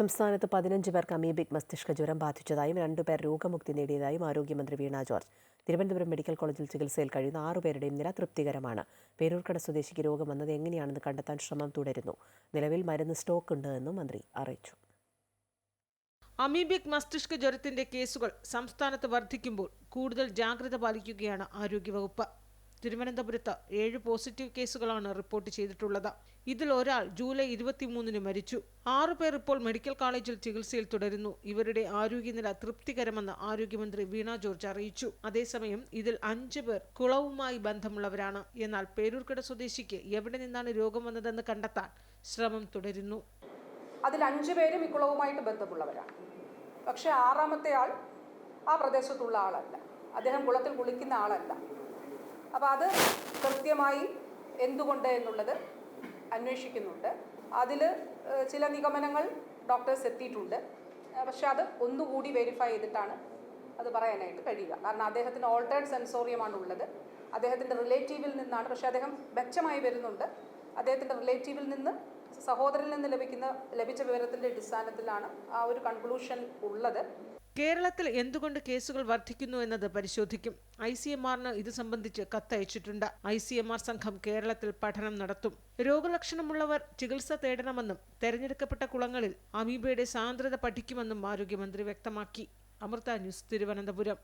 സംസ്ഥാനത്ത് പതിനഞ്ച് പേർക്ക് അമീബിക് മസ്തിഷ്ക ജ്വരം ബാധിച്ചതായും രണ്ടുപേർ രോഗമുക്തി നേടിയതായും ആരോഗ്യമന്ത്രി വീണ ജോർജ്. തിരുവനന്തപുരം മെഡിക്കൽ കോളേജിൽ ചികിത്സയിൽ കഴിയുന്ന ആറുപേരുടെയും നില തൃപ്തികരമാണ്. പേരൂർക്കട സ്വദേശിക്ക് രോഗം വന്നത് എങ്ങനെയാണെന്ന് കണ്ടെത്താൻ ശ്രമം തുടരുന്നു. നിലവിൽ മരുന്ന് സ്റ്റോക്ക് ഉണ്ട് എന്നും മന്ത്രി അറിയിച്ചു. അമീബിക് മസ്തിഷ്ക ജ്വരത്തിന്റെ കേസുകൾ സംസ്ഥാനത്ത് വർദ്ധിക്കുമ്പോൾ കൂടുതൽ ജാഗ്രത പാലിക്കുകയാണ് ആരോഗ്യവകുപ്പ്. തിരുവനന്തപുരത്ത് ഏഴ് പോസിറ്റീവ് കേസുകളാണ് റിപ്പോർട്ട് ചെയ്തിട്ടുള്ളത്. ഇതിൽ ഒരാൾ ജൂലൈ ഇരുപത്തിമൂന്നിന് മരിച്ചു. ആറു പേർ ഇപ്പോൾ മെഡിക്കൽ കോളേജിൽ ചികിത്സയിൽ തുടരുന്നു. ഇവരുടെ ആരോഗ്യനില തൃപ്തികരമെന്ന് ആരോഗ്യമന്ത്രി വീണ ജോർജ് അറിയിച്ചു. അതേസമയം ഇതിൽ അഞ്ചു പേർ കുളവുമായി ബന്ധമുള്ളവരാണ്. എന്നാൽ പേരൂർക്കട സ്വദേശിക്ക് എവിടെ നിന്നാണ് രോഗം വന്നതെന്ന് കണ്ടെത്താൻ ശ്രമം തുടരുന്നു. അതിൽ അഞ്ചു പേരും ഈ കുളവുമായിട്ട് ബന്ധമുള്ളവരാണ്. പക്ഷേ ആറാമത്തെ ആൾ ആ പ്രദേശത്തുള്ള ആളല്ല. അദ്ദേഹം കുളത്തിൽ കുളിക്കുന്ന ആളല്ല. അപ്പോൾ അത് കൃത്യമായി എന്തുകൊണ്ട് എന്നുള്ളത് അന്വേഷിക്കുന്നുണ്ട്. അതിൽ ചില നിഗമനങ്ങൾ ഡോക്ടേഴ്സ് എത്തിയിട്ടുണ്ട്. പക്ഷെ അത് ഒന്നുകൂടി വെരിഫൈ ചെയ്തിട്ടാണ് അത് പറയാനായിട്ട് കഴിയുക. കാരണം അദ്ദേഹത്തിന് ഓൾട്ടേഡ് സെൻസോറിയമാണ് ഉള്ളത് അദ്ദേഹത്തിന്റെ റിലേറ്റീവിൽ നിന്നാണ്. പക്ഷേ അദ്ദേഹം മെച്ചമായി വരുന്നുണ്ട്. അദ്ദേഹത്തിന്റെ റിലേറ്റീവിൽ നിന്ന് സഹോദരനിൽ നിന്ന് ലഭിക്കുന്ന ലഭിച്ച വിവരത്തിന്റെ അടിസ്ഥാനത്തിലാണ് ആ ഒരു കൺക്ലൂഷൻ ഉള്ളത്. കേരളത്തിൽ എന്തുകൊണ്ട് കേസുകൾ വർദ്ധിക്കുന്നു എന്നത് പരിശോധിക്കും. ഐ സി എം ആറിന് ഇത് സംബന്ധിച്ച് കത്തയച്ചിട്ടുണ്ട്. ഐ സി എം ആർ സംഘം കേരളത്തിൽ പഠനം നടത്തും. രോഗലക്ഷണമുള്ളവർ ചികിത്സ തേടണമെന്നും തെരഞ്ഞെടുക്കപ്പെട്ട കുളങ്ങളിൽ അമീബയുടെ സാന്ദ്രത പഠിക്കുമെന്നും ആരോഗ്യമന്ത്രി വ്യക്തമാക്കി. അമൃത ന്യൂസ് തിരുവനന്തപുരം.